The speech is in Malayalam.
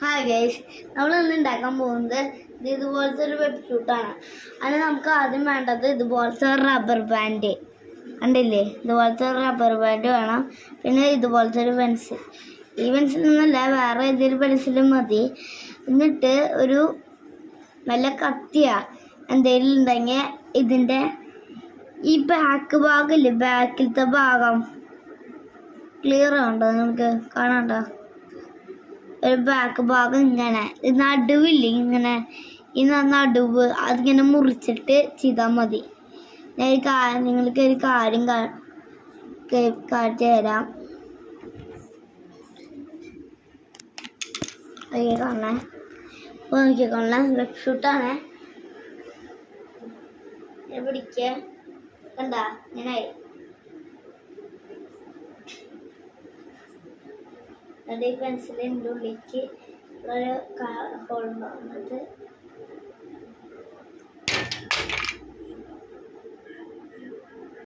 ഹായ് ഗൈസ് നമ്മൾ ഇന്ന് ഉണ്ടാക്കാൻ പോകുന്നത് ഇത് ഇതുപോലത്തെ ഒരു വെബ് ഷൂട്ടാണ് അതിന് നമുക്ക് ആദ്യം വേണ്ടത് ഇതുപോലത്തെ ഒരു റബ്ബർ ബാൻഡ് കണ്ടില്ലേ? ഇതുപോലത്തെ ഒരു റബ്ബർ ബാൻഡ് വേണം. പിന്നെ ഇതുപോലത്തെ ഒരു പെൻസിൽ ഈ പെൻസിൽ നിന്നല്ല വേറെ ഏതൊരു പെൻസിലും മതി. എന്നിട്ട് ഒരു നല്ല കത്തിയ എന്തെങ്കിലും ഉണ്ടെങ്കിൽ ഇതിന്റെ ഈ ബാക്ക് ഭാഗമില്ലേ ബാക്കിലത്തെ ഭാഗം. ക്ലിയർ ഉണ്ടോ നമുക്ക് കാണാണ്ടോ? ഒരു ബാക്ക് ഭാഗം ഇങ്ങനെ. നടുവില്ലേ ഇങ്ങനെ. ഈ നടുവ് അതിങ്ങനെ മുറിച്ചിട്ട് ചെയ്താൽ മതി. ഞാൻ നിങ്ങൾക്ക് ഒരു കാര്യം കാട്ടി തരാം. കാണണേ. അപ്പോൾ നോക്കിക്കോളേ കണ്ട ഇങ്ങനെ ഈ പെൻസിലിന്റെ ഉള്ളിലേക്ക് ഒരു ഹോൾ വന്നിട്ട്